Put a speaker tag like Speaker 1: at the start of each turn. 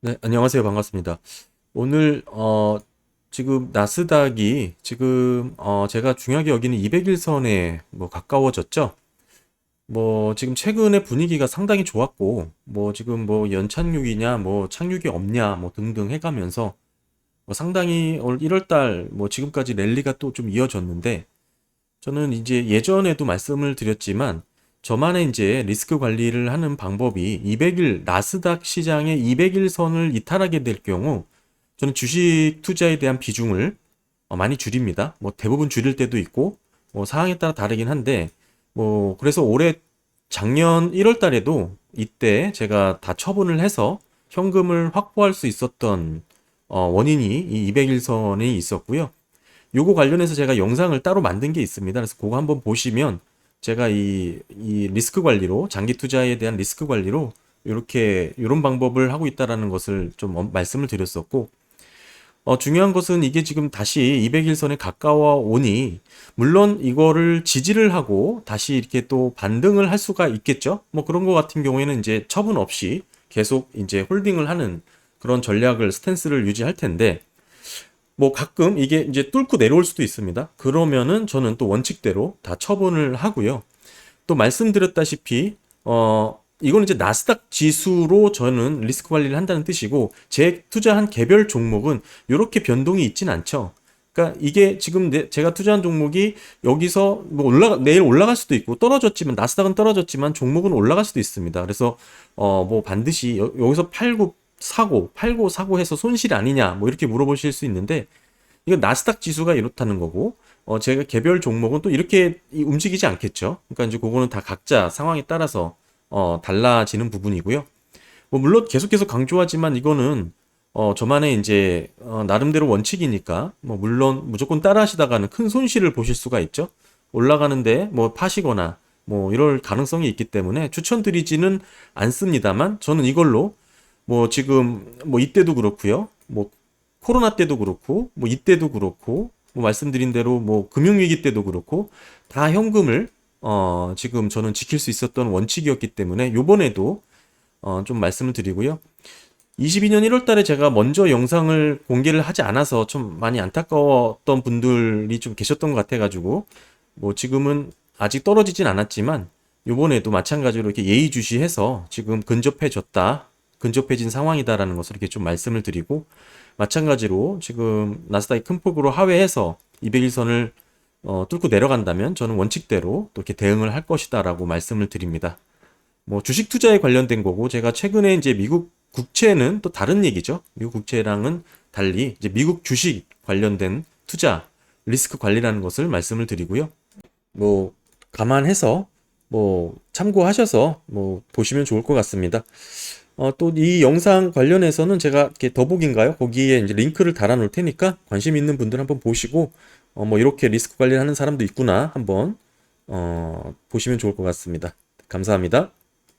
Speaker 1: 네, 안녕하세요. 반갑습니다. 오늘 어 지금 나스닥이 지금 어 제가 중요하게 여기는 200일선에 뭐 가까워졌죠. 뭐 지금 최근에 분위기가 상당히 좋았고 뭐 지금 뭐 연착륙이냐 뭐 착륙이 없냐 뭐 등등 해 가면서 뭐 상당히 올 1월 달 뭐 지금까지 랠리가 또 좀 이어졌는데 저는 이제 예전에도 말씀을 드렸지만 저만의 이제 리스크 관리를 하는 방법이 200일 나스닥 시장의 200일 선을 이탈하게 될 경우 저는 주식 투자에 대한 비중을 어, 많이 줄입니다. 뭐 대부분 줄일 때도 있고 뭐 상황에 따라 다르긴 한데 뭐 그래서 올해 작년 1월 달에도 이때 제가 다 처분을 해서 현금을 확보할 수 있었던 어, 원인이 이 200일 선이 있었고요. 요거 관련해서 제가 영상을 따로 만든 게 있습니다. 그래서 그거 한번 보시면 제가 이, 이 리스크 관리로, 장기 투자에 대한 리스크 관리로 이렇게, 이런 방법을 하고 있다라는 것을 좀 엄- 말씀을 드렸었고, 어, 중요한 것은 이게 지금 다시 200일선에 가까워 오니, 물론 이거를 지지를 하고 다시 이렇게 또 반등을 할 수가 있겠죠? 뭐 그런 거 같은 경우에는 이제 처분 없이 계속 이제 홀딩을 하는 그런 전략을, 스탠스를 유지할 텐데, 뭐 가끔 이게 이제 뚫고 내려올 수도 있습니다. 그러면은 저는 또 원칙대로 다 처분을 하고요. 또 말씀드렸다시피 어 이거는 이제 나스닥 지수로 저는 리스크 관리를 한다는 뜻이고 제 투자한 개별 종목은 이렇게 변동이 있진 않죠. 그러니까 이게 지금 내- 제가 투자한 종목이 여기서 뭐 올라가 내일 올라갈 수도 있고 떨어졌지만 나스닥은 떨어졌지만 종목은 올라갈 수도 있습니다. 그래서 어 뭐 반드시 여, 여기서 팔고 사고 팔고 사고 해서 손실이 아니냐 뭐 이렇게 물어보실 수 있는데 이거 나스닥 지수가 이렇다는 거고, 어, 제가 개별 종목은 또 이렇게 이- 움직이지 않겠죠. 그러니까 이제 그거는 다 각자 상황에 따라서, 어, 달라지는 부분이고요. 뭐, 물론 계속해서 강조하지만 이거는, 어, 저만의 이제, 어, 나름대로 원칙이니까, 뭐, 물론 무조건 따라 하시다가는 큰 손실을 보실 수가 있죠. 올라가는데 뭐 파시거나, 뭐, 이럴 가능성이 있기 때문에 추천드리지는 않습니다만, 저는 이걸로, 뭐, 지금, 뭐, 이때도 그렇고요. 뭐, 코로나 때도 그렇고, 뭐 이때도 그렇고, 뭐 말씀드린 대로 뭐 금융위기 때도 그렇고, 다 현금을, 어, 지금 저는 지킬 수 있었던 원칙이었기 때문에, 요번에도, 어, 좀 말씀을 드리고요. 22년 1월 달에 제가 먼저 영상을 공개를 하지 않아서 좀 많이 안타까웠던 분들이 좀 계셨던 것 같아가지고, 뭐 지금은 아직 떨어지진 않았지만, 요번에도 마찬가지로 이렇게 예의주시해서 지금 근접해졌다, 근접해진 상황이다라는 것을 이렇게 좀 말씀을 드리고, 마찬가지로 지금 나스닥이 큰 폭으로 하회해서 200일선을 어, 뚫고 내려간다면 저는 원칙대로 또 이렇게 대응을 할 것이다라고 말씀을 드립니다. 뭐 주식 투자에 관련된 거고 제가 최근에 이제 미국 국채는 또 다른 얘기죠. 미국 국채랑은 달리 이제 미국 주식 관련된 투자 리스크 관리라는 것을 말씀을 드리고요. 뭐 감안해서 뭐 참고하셔서 뭐 보시면 좋을 것 같습니다. 어, 또 이 영상 관련해서는 제가 이렇게 더보기인가요? 거기에 이제 링크를 달아 놓을 테니까 관심 있는 분들 한번 보시고 어, 뭐 이렇게 리스크 관리를 하는 사람도 있구나 한번 어, 보시면 좋을 것 같습니다. 감사합니다.